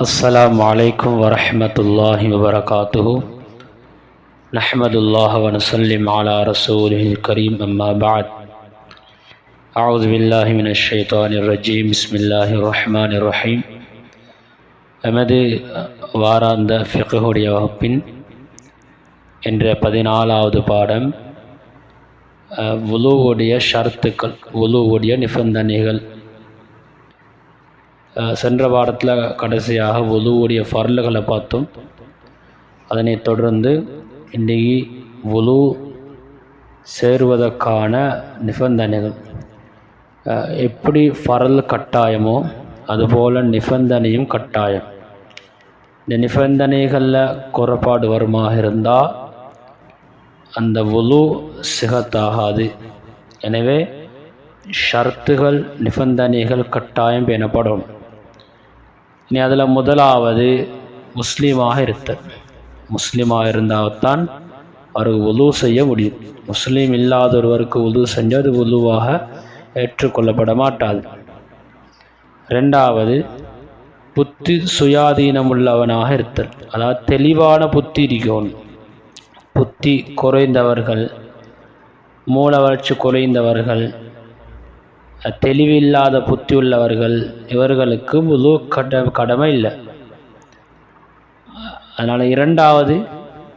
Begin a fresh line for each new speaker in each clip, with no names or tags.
السلام عليكم ورحمة الله وبركاته نحمد الله ونسلم على رسوله الكريم أما بعد أعوذ بالله من الشيطان الرجيم بسم الله الرحمن الرحيم எமது வாராந்த ஃபிகுடைய வகுப்பின் என்ற பதினாலாவது பாடம் உலுவுடைய ஷர்த்துக்கள் உலுவுடைய நிபந்தனைகள் அஹ் சென்ற வாரத்தில் கடைசியாக உலுவுடைய ஃபர்லுகளை பார்த்தோம். அதனைத் தொடர்ந்து இன்றைக்கு உலு சேருவதற்கான நிபந்தனைகள். எப்படி ஃபரல் கட்டாயமோ அதுபோல் நிபந்தனையும் கட்டாயம். இந்த நிபந்தனைகளில் குறைபாடு வருமாக இருந்தால் அந்த உலு சிகத்தாகாது. எனவே ஷர்த்துகள் நிபந்தனைகள் கட்டாயம் பேணப்படும் நீ அதில் முதலாவது முஸ்லீமாக இருத்தல் முஸ்லீமாக இருந்தால்தான் அவருக்கு உலு செய்ய முடியும். முஸ்லீம் இல்லாத ஒருவருக்கு உதவு செஞ்சால் அது உலுவாக ஏற்றுக்கொள்ளப்பட மாட்டாது ரெண்டாவது புத்தி சுயாதீனம் உள்ளவனாக இருத்தல். அதாவது தெளிவான புத்தி இருக்கணும். புத்தி குறைந்தவர்கள் மூல வளர்ச்சி குறைந்தவர்கள் தெளிவில்லாத புத்தி உள்ளவர்கள் இவர்களுக்கு முழு கட கடமை இல்லை. அதனால் இரண்டாவது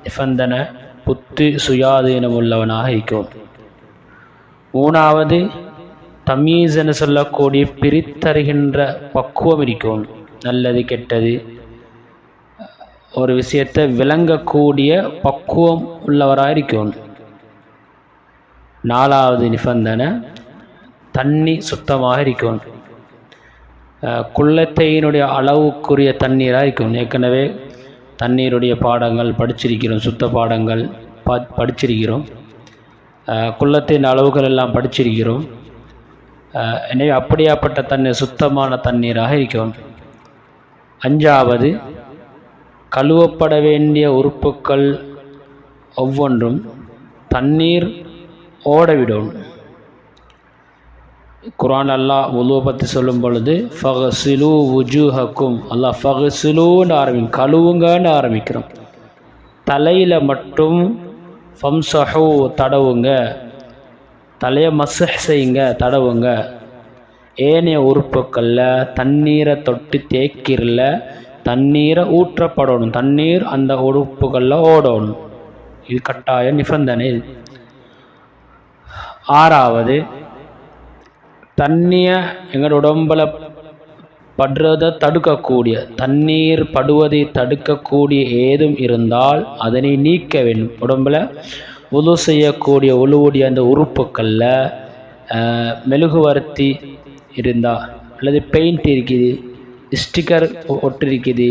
நிபந்தனை புத்தி சுயாதீனம் உள்ளவனாக இருக்கும் மூணாவது தமீஸ் என சொல்லக்கூடிய பிரித்தருகின்ற பக்குவம் இருக்கும் நல்லது கெட்டது. ஒரு விஷயத்தை விளங்கக்கூடிய பக்குவம் உள்ளவராக இருக்கும் நாலாவது நிபந்தனை தண்ணி சுத்தமாக இருக்கணும். குள்ளத்தையினுடைய அளவுக்குரிய தண்ணீராக இருக்கணும். ஏற்கனவே தண்ணீருடைய பாடங்கள் படிச்சிருக்கிறோம் சுத்த பாடங்கள் பா படிச்சிருக்கிறோம். குள்ளத்தின் அளவுகள் எல்லாம் படிச்சிருக்கிறோம். எனவே அப்படியாப்பட்ட தண்ணீர் சுத்தமான தண்ணீராக இருக்கணும். அஞ்சாவது கழுவப்பட வேண்டிய உறுப்புக்கள் ஒவ்வொன்றும் தண்ணீர் ஓடவிடும் குரான் அல்லாஹ் உலுவை பற்றி சொல்லும் பொழுது ஃபகசிலு உஜூஹக்கும் அல்லாஹ் ஃபகசிலுன்னு ஆரம்பி கழுவுங்கன்னு ஆரம்பிக்கிறோம். தலையில் மட்டும் ஃபம்சஹூ தடவுங்க. தலையை மசஹ் செய்யுங்க தடவுங்க. ஏனைய உறுப்புக்களில் தண்ணீரை தொட்டு தேக்கிரில் தண்ணீரை ஊற்றப்படணும் தண்ணீர் அந்த உறுப்புகளில் ஓடணும். இது கட்டாய நிபந்தனை ஆறாவது தண்ணியை எங்களோட உடம்பில் படுறதை தடுக்கக்கூடிய தண்ணீர் படுவதை தடுக்கக்கூடிய ஏதும் இருந்தால் அதனை நீக்க வேண்டும். உடம்பில் உது செய்யக்கூடிய உழுவுடைய அந்த உறுப்புக்களில் மெழுகுவர்த்தி இருந்தால் அல்லது பெயிண்ட் இருக்குது ஸ்டிக்கர் ஒட்டிருக்குது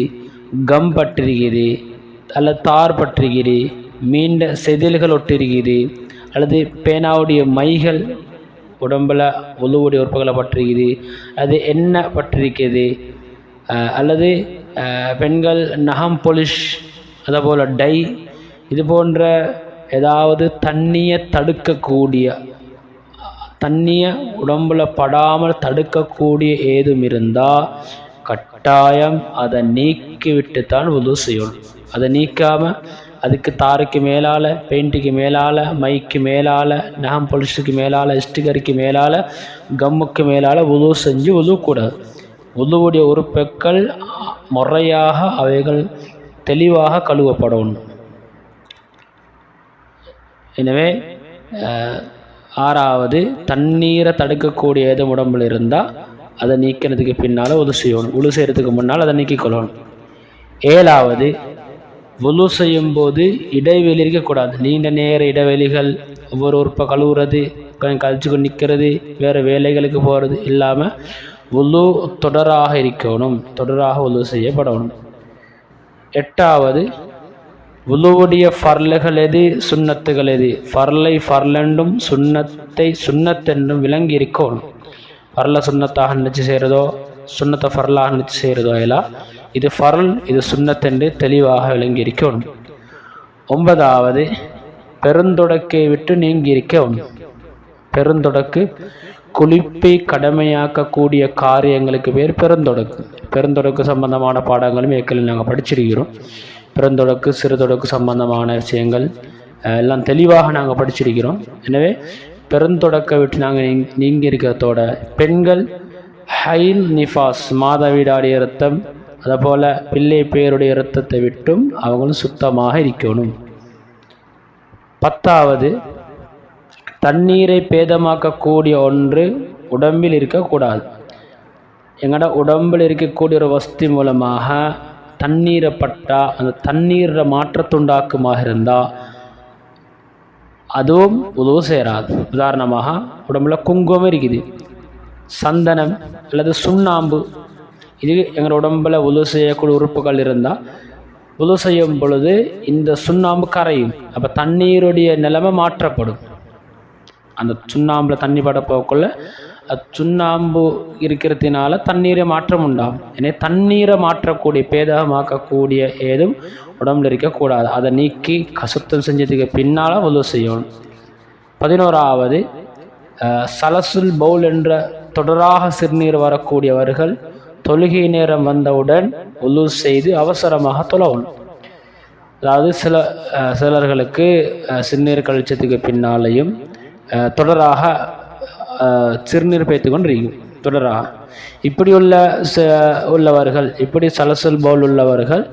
கம் பட்டிருக்குது அல்லது தார் பட்டிருக்குது மீண்ட செதில்கள் ஒட்டிருக்குது அல்லது பேனாவுடைய மைகள் உடம்பில் உழுவுடைய உறுப்புகளை பட்டிருக்குது அது என்ன பற்றிருக்கிறது? அல்லது பெண்கள் நகம் பொலிஷ் அதே போல் டை இது போன்ற ஏதாவது தண்ணியை தடுக்கக்கூடிய தண்ணியை உடம்பில் படாமல் தடுக்கக்கூடிய ஏதும் இருந்தால் கட்டாயம் அதை நீக்கிவிட்டு தான் உதவு செய்யணும். அதை நீக்காமல் அதுக்கு தாருக்கு மேலால் பெயிண்ட்டுக்கு மேலால் மைக்கு மேலால் நகம் பொலிஷுக்கு மேலால் ஸ்டிக்கருக்கு மேலால் கம்முக்கு மேலால் உதவு செஞ்சு உதவக்கூடாது உதவுடைய உறுப்புக்கள் முறையாக அவைகள் தெளிவாக கழுவப்படணும் எனவே ஆறாவது தண்ணீரை தடுக்கக்கூடிய ஏதும் உடம்பில் இருந்தால் அதை நீக்கிறதுக்கு பின்னால் உது செய்யணும். உழு செய்கிறதுக்கு முன்னால் அதை நீக்கிக்கொள்ளணும். ஏழாவது உலு செய்யும் போது இடைவெளி இருக்கக்கூடாது. நீண்ட நேர இடைவெளிகள் ஒவ்வொரு உறுப்பை கழுவுறது கழிச்சு நிற்கிறது வேறு வேலைகளுக்கு போகிறது இல்லாமல் உழு தொடராக இருக்கணும். தொடராக உழு செய்யப்படணும். எட்டாவது உழுவுடைய ஃபர்லுகள் எது சுண்ணத்துகள் எது? ஃபர்லை ஃபர்லென்றும் சுண்ணத்தை சுண்ணத்தென்றும் விளங்கி இருக்கணும். ஃபர்ல சுண்ணத்தாக நினச்சி செய்கிறதோ சுண்ணத்தை ஃபர்லாக நினச்சி செய்கிறதோ எல்லாம் இது ஃபரல் இது சுண்ணத்தென்று தெளிவாக விளங்கியிருக்க இருக்கணும் ஒன்பதாவது பெருந்தொடக்கை விட்டு நீங்கியிருக்க இருக்கணும் பெருந்தொடக்கு குளிப்பை கடமையாக்கக்கூடிய காரியங்களுக்கு பேர் பெருந்தொடக்கு. பெருந்தொடக்கு சம்பந்தமான பாடங்களும் ஏற்கனவே நாங்கள் படிச்சிருக்கிறோம். பெருந்தொடக்கு சிறுதொடக்கு சம்பந்தமான விஷயங்கள் எல்லாம் தெளிவாக நாங்கள் படிச்சிருக்கிறோம். எனவே பெருந்தொடக்க விட்டு நாங்கள் நீங்கி இருக்கிறதோட பெண்கள் ஹைல் நிஃபாஸ் மாதவிடாடிய இரத்தம் அதுபோல் பிள்ளை பேருடைய இரத்தத்தை விட்டும் அவங்களும் சுத்தமாக இருக்கணும். பத்தாவது தண்ணீரை பேதமாக்கக்கூடிய ஒன்று உடம்பில் இருக்கக்கூடாது. எங்களோட உடம்பில் இருக்கக்கூடிய ஒரு வசதி மூலமாக தண்ணீரை பட்டா அந்த தண்ணீரை மாற்றத்துண்டாக்குமாக இருந்தால் அதுவும் உதவு சேராது உதாரணமாக உடம்புல குங்குமம் இருக்குது. சந்தனம் அல்லது சுண்ணாம்பு இது எங்கள் உடம்புல உதவு செய்யக்கூடிய உறுப்புகள் இருந்தால் உதவு செய்யும் பொழுது இந்த சுண்ணாம்பு கரையும். அப்போ தண்ணீருடைய நிலைமை மாற்றப்படும். அந்த சுண்ணாம்பில் தண்ணி பட போக்குள்ள சுண்ணாம்பு இருக்கிறதுனால தண்ணீரை மாற்றம் உண்டாகும். எனவே தண்ணீரை மாற்றக்கூடிய பேதகமாக்கக்கூடிய ஏதும் உடம்புல இருக்கக்கூடாது. அதை நீக்கி கசுத்தம் செஞ்சதுக்கு பின்னால் உதவு செய்யணும். பதினோராவது சலசுல் பவுல் என்ற தொடராக சிறுநீர் வரக்கூடியவர்கள் தொழுகை நேரம் வந்தவுடன் உலு செய்து அவசரமாக தொழவும். அதாவது சில சிலர்களுக்கு சிறுநீர் கழிச்சதுக்கு பின்னாலையும் தொடராக சிறுநீர் பேத்து கொண்டிருக்கும். தொடராக. இப்படி உள்ள ச- உள்ளவர்கள் இப்படி சலசல் போல் உள்ளவர்கள்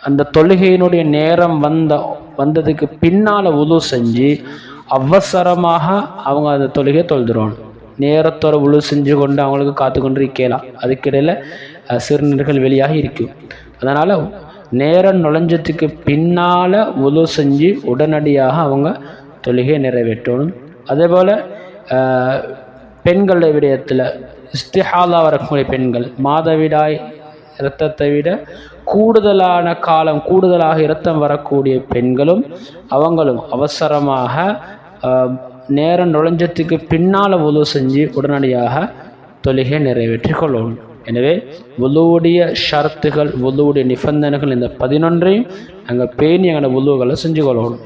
அந்த தொழுகையினுடைய நேரம் வந்த வந்ததுக்கு பின்னால் உது செஞ்சு அவசரமாக அவங்க அந்த தொழுகையை தொழுதுருவாங்க. நேரத்தோட உழு செஞ்சு கொண்டு அவங்களுக்கு காத்து கொண்டு இருக்கலாம் அதுக்கிடையில் சிறுநீர்கள் வெளியாக இருக்கும். அதனால் நேரம் நுழைஞ்சதுக்கு பின்னால் உது செஞ்சு உடனடியாக அவங்க தொழுகையை நிறைவேற்றணும். அதே போல் பெண்களுடைய விடயத்தில் இஸ்திஹாலா வரக்கூடிய பெண்கள் மாதவிடாய் இரத்தத்தை விட கூடுதலான காலம் கூடுதலாக இரத்தம் வரக்கூடிய பெண்களும் அவங்களும் அவசரமாக நேரம் நுழைஞ்சதுக்கு பின்னால் உதவு செஞ்சு உடனடியாக தொழுகை நிறைவேற்றி கொள்ளணும் எனவே உழுவுடைய ஷரத்துகள் உழுவுடைய நிபந்தனைகள் இந்த பதினொன்றையும் நாங்கள் பேணி எங்களோட உழுவுகளை செஞ்சு கொள்ளணும்